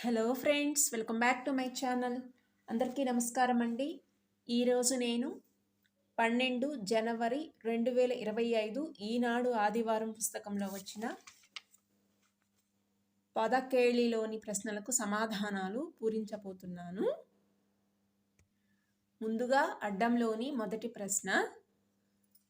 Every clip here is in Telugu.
Hello friends welcome back to my channel అందరికీ నమస్కారం అండి. ఈరోజు నేను పన్నెండు జనవరి రెండు వేల ఇరవై ఐదు ఈనాడు ఆదివారం పుస్తకంలో వచ్చిన పదకేళిలోని ప్రశ్నలకు సమాధానాలు పూరించబోతున్నాను. ముందుగా అడ్డంలోని మొదటి ప్రశ్న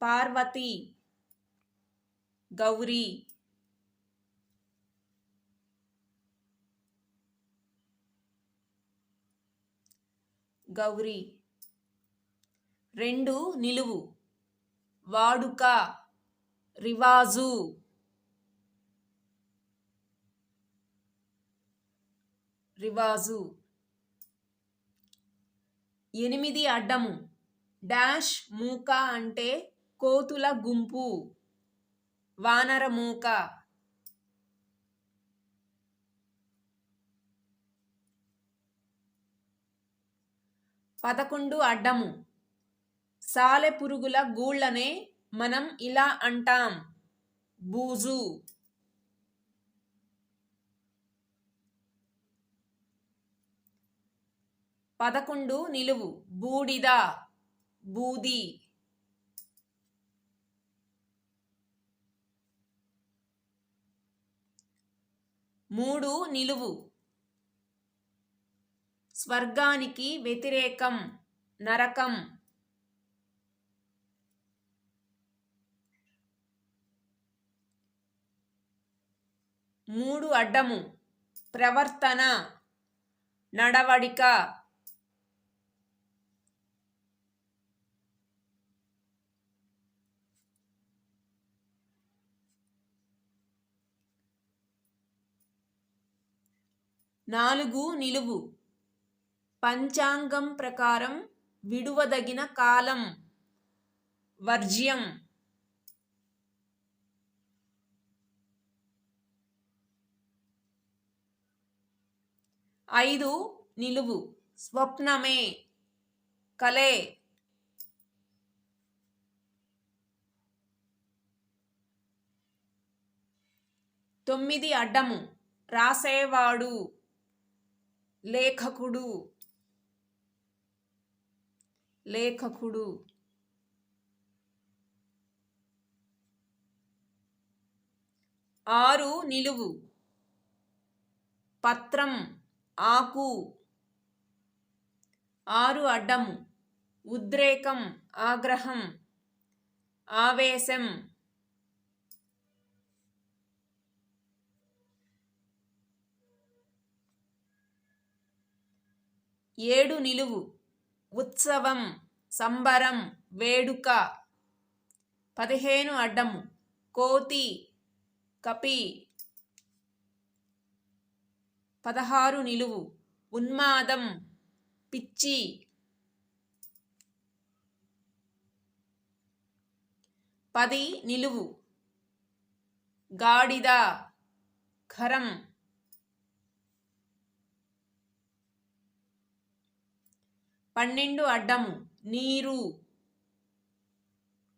పార్వతి గౌరీ గౌరీ. రెండు నిలువు. వాడుక. రివాజు. రివాజు. ఎనిమిది అడ్డము. డాష్ మూక అంటే కోతుల గుంపు. వానర మూక. పదకొండు అడ్డము. సాలె పురుగుల గూళ్ళనే మనం ఇలా అంటాం. బూజు. పదకొండు నిలువు. బూడిద. బూది. మూడు నిలువు. స్వర్గానికి వ్యతిరేకం నరకం. మూడు అడ్డము. ప్రవర్తన నడవడిక. నాలుగు నిలువు. పంచాంగం ప్రకారం విడువదగిన కాలం. వర్జ్యం. ఐదు నిలువు. స్వప్నమే. కలే. తొమ్మిది అడ్డము. రాసేవాడు. లేఖకుడు. లేఖకుడు. ఆరు నిలువు. పత్రం ఆకు. ఆరు అడ్డము ఉద్రేకం ఆగ్రహం. ఆవేశం. ఏడు నిలువు. ఉత్సవం సంబరం వేడుక. పదిహేను అడ్డము కోతి కపి. పదహారు నిలువు. ఉన్మాదం పిచ్చి. పది నిలువు. గాడిద ఖరం పన్నెండు అడ్డం నీరు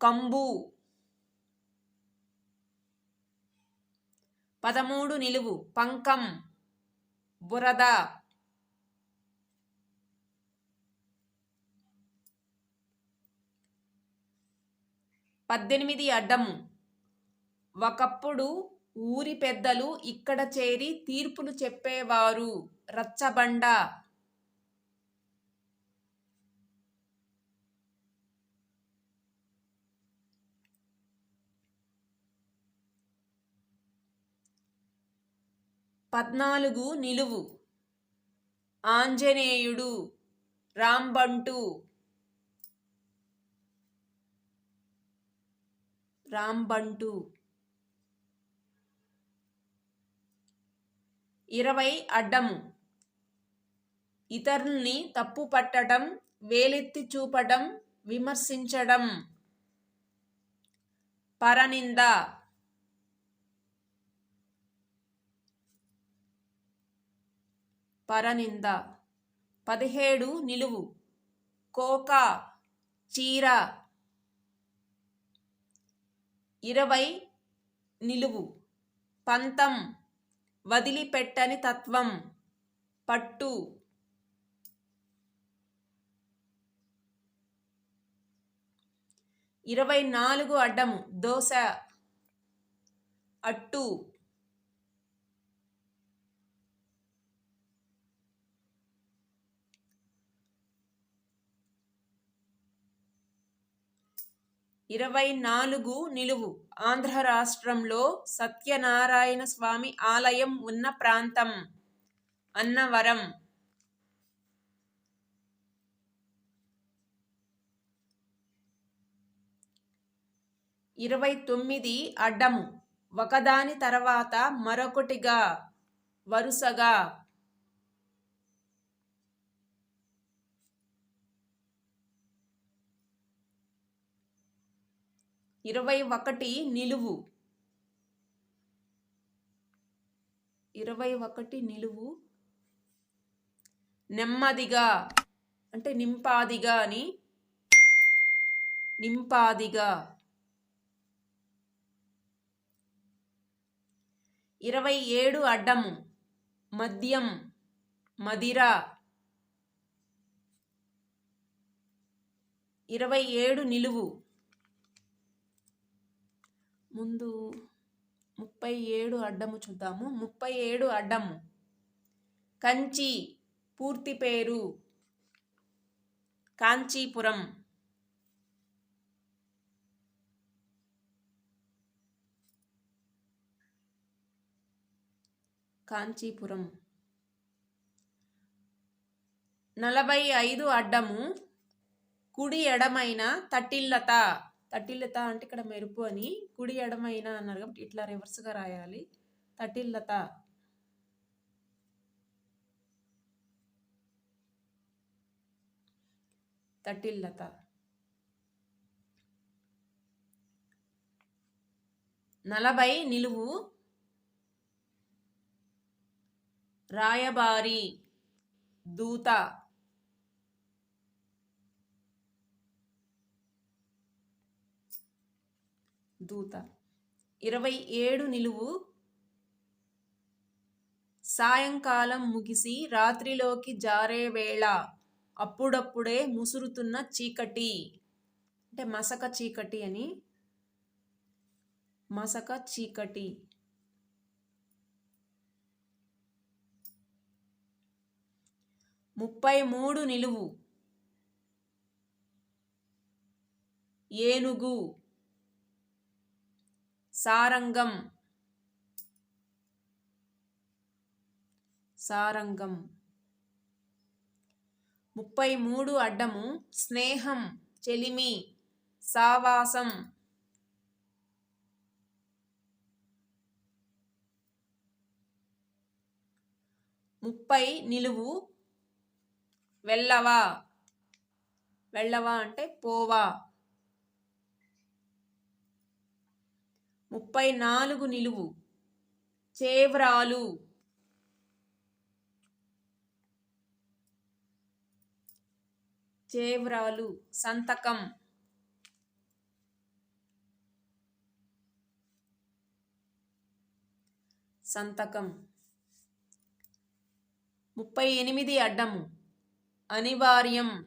కంబు. పదమూడు నిలువు పంకం బురద. పద్దెనిమిది అడ్డము ఒకప్పుడు ఊరి పెద్దలు ఇక్కడ చేరి తీర్పులు చెప్పేవారు రచ్చబండ. పద్నాలుగు నిలువు. ఆంజనేయుడు రాంబంటు. రాంబంటు. ఇరవై అడ్డము. ఇతరుల్ని తప్పు పట్టడం వేలెత్తి చూపడం విమర్శించడం. పరనింద. పరనింద. పదిహేడు నిలువు. కోక చీర. ఇరవై నిలువు. పంతం. వదిలిపెట్టని తత్వం. పట్టు. ఇరవై నాలుగు అడ్డము. దోశ. అట్టు. ఇరవై నాలుగు నిలువు. ఆంధ్ర రాష్ట్రంలో సత్యనారాయణ స్వామి ఆలయం ఉన్న ప్రాంతం. అన్నవరం. ఇరవై తొమ్మిది అడ్డము. ఒకదాని తర్వాత మరొకటిగా వరుసగా. ఇరవై ఒకటి నిలువు. ఇరవై ఒకటి నిలువు. నెమ్మదిగా అంటే నింపాదిగా అని నింపాదిగా. ఇరవై ఏడు అడ్డము మద్యం మదిర. ఇరవై ఏడు నిలువు. ముందు ముప్పై ఏడు అడ్డము చూద్దాము. ముప్పై ఏడు అడ్డము. కంచి పూర్తి పేరు కాంచీపురం. కాంచీపురం. నలభై ఐదు అడ్డము. కుడి ఎడమైన తటిల్లత. తటిల్లత అంటే ఇక్కడ మెరుపు అని కుడి ఎడమైన అన్నారు కాబట్టి ఇట్లా రివర్స్గా రాయాలి. తటిల్లత తటిల్లత నలభై నిలువు. రాయబారి దూత. దూత. ఇరవై ఏడు నిలువు సాయంకాలం ముగిసి రాత్రిలోకి జారే వేళ. అప్పుడప్పుడే ముసురుతున్న చీకటి. అంటే మసక చీకటి అని. మసక చీకటి. ముప్పై మూడు నిలువు. ఏనుగు. సారంగం. సారంగం. ముప్పై మూడు అడ్డము స్నేహం చెలిమి సావాసం. ముప్పై నిలువు వెళ్ళవా? వెళ్ళవా అంటే పోవా. ముప్పై నాలుగు నిలువు. చేవ్రాలు. చేవ్రాలు. సంతకం. సంతకం. ముప్పై ఎనిమిది అడ్డము. అనివార్యం.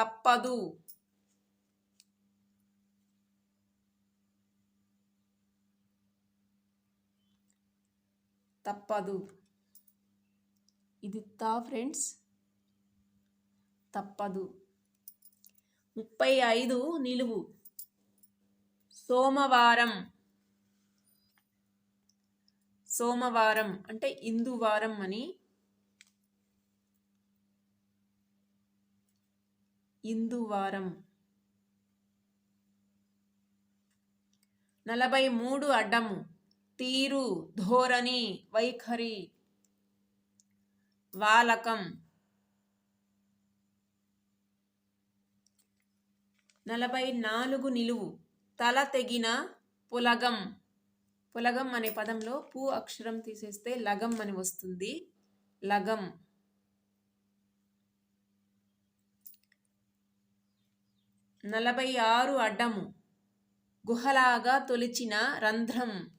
తప్పదు. తప్పదు. ఇది తా ఫ్రెండ్స్? తప్పదు. ముప్పై ఐదు నిలువు. సోమవారం. సోమవారం అంటే ఇందువారం అని. ఇందువారం. నలభై మూడు అడ్డము. తీరు ధోరణి వైఖరి వాలకం. నలభై నాలుగు నిలువు తల తెగిన పులగం. పులగం అనే పదంలో పూ అక్షరం తీసేస్తే లగం అని వస్తుంది. లగం. నలభై ఆరు అడ్డము గుహలాగా తొలిచిన రంధ్రం.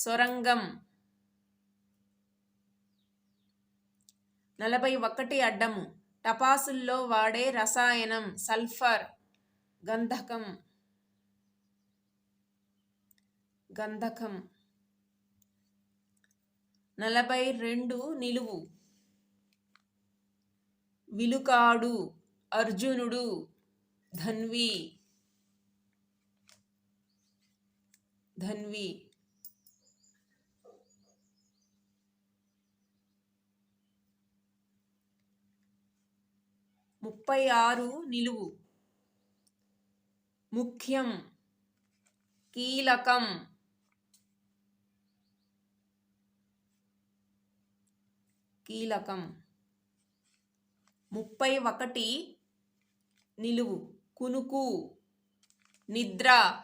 సొరంగం. నలభై ఒకటి అడ్డము. టపాసుల్లో వాడే రసాయనం సల్ఫర్ గంధకం. గంధకం. నలభై రెండు నిలువు. విలుకాడు అర్జునుడు ధన్వి. ధన్వి. ముప్పై ఆరు నిలువు. ముఖ్యం. కీలకం. కీలకం. ముప్పై ఒకటి నిలువు. కునుకు. నిద్ర.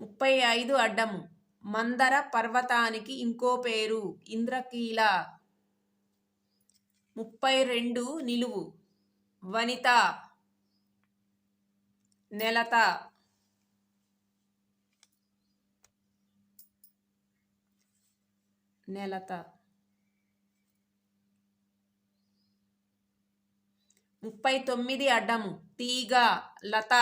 ముప్పై ఐదు అడ్డము. మందర పర్వతానికి ఇంకో పేరు. ఇంద్రకీల. ముప్పై రెండు నిలువు. వనిత. నెలత. నెలత. ముప్పై తొమ్మిది అడ్డము. తీగ. లత.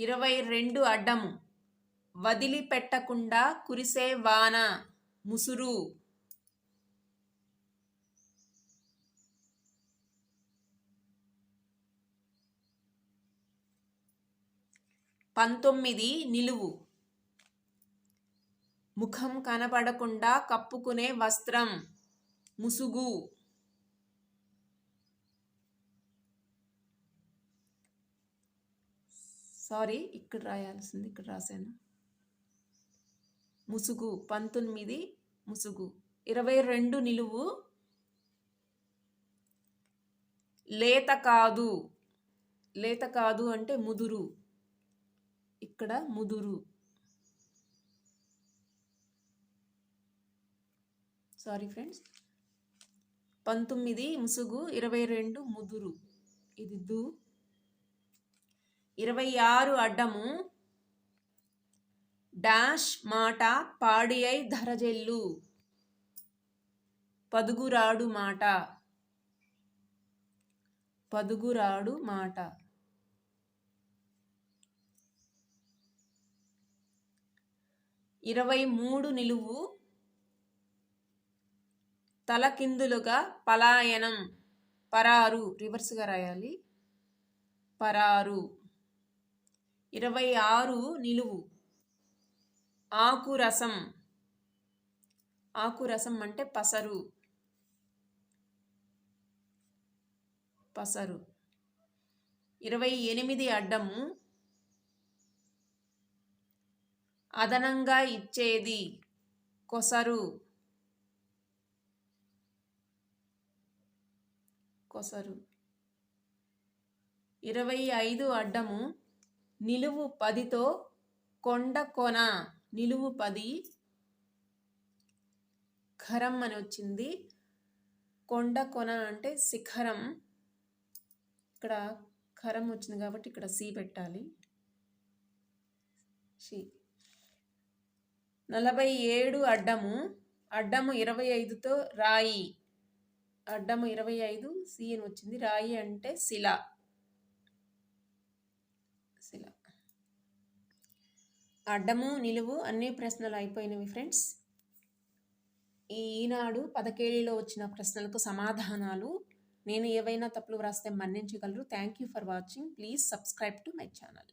ఇరవై రెండు అడ్డము. వదిలిపెట్టకుండా కురిసే వాన ముసురు. పంతొమ్మిది నిలువు. ముఖం కనపడకుండా కప్పుకునే వస్త్రం ముసుగు. సారీ ఇక్కడ రాయాల్సింది ఇక్కడ రాశాను. ముసుగు పంతొమ్మిది ముసుగు. ఇరవై రెండు నిలువు. లేత కాదు. లేత కాదు అంటే ముదురు. ఇక్కడ ముదురు. Sorry friends. పంతొమ్మిది ముసుగు ఇరవై రెండు ముదురు. ఇది దు. ఇరవై ఆరు అడ్డము. డాష్ మాట పాడియై ధరజెల్లు. పదుగురాడు మాట. పదుగురాడు మాట. ఇరవై మూడు నిలువు. తలకిందులుగా పలాయనం. పరారు. రివర్స్గా రాయాలి. పరారు. ఇరవై ఆరు నిలువు. ఆకురసం. ఆకురసం అంటే పసరు. పసరు. ఇరవై ఎనిమిది అడ్డము అదనంగా ఇచ్చేది కొసరు. కొసరు. ఇరవై ఐదు అడ్డము నిలువు పదితో కొండ కొన. నిలువు పది ఖరం అని వచ్చింది. కొండ కొన అంటే శిఖరం. ఇక్కడ ఖరం వచ్చింది కాబట్టి ఇక్కడ సి పెట్టాలి. షి నలభై ఏడు అడ్డము. అడ్డము ఇరవై ఐదుతో రాయి. అడ్డము ఇరవై ఐదు సి అని వచ్చింది. రాయి అంటే శిల శిల. అడ్డము నిలువు అన్ని ప్రశ్నలు అయిపోయినవి ఫ్రెండ్స్. ఈనాడు పదకేళ్ళలో వచ్చిన ప్రశ్నలకు సమాధానాలు నేను ఏవైనా తప్పులు వ్రాస్తే మన్నించగలరు. Thank you for watching please subscribe to my channel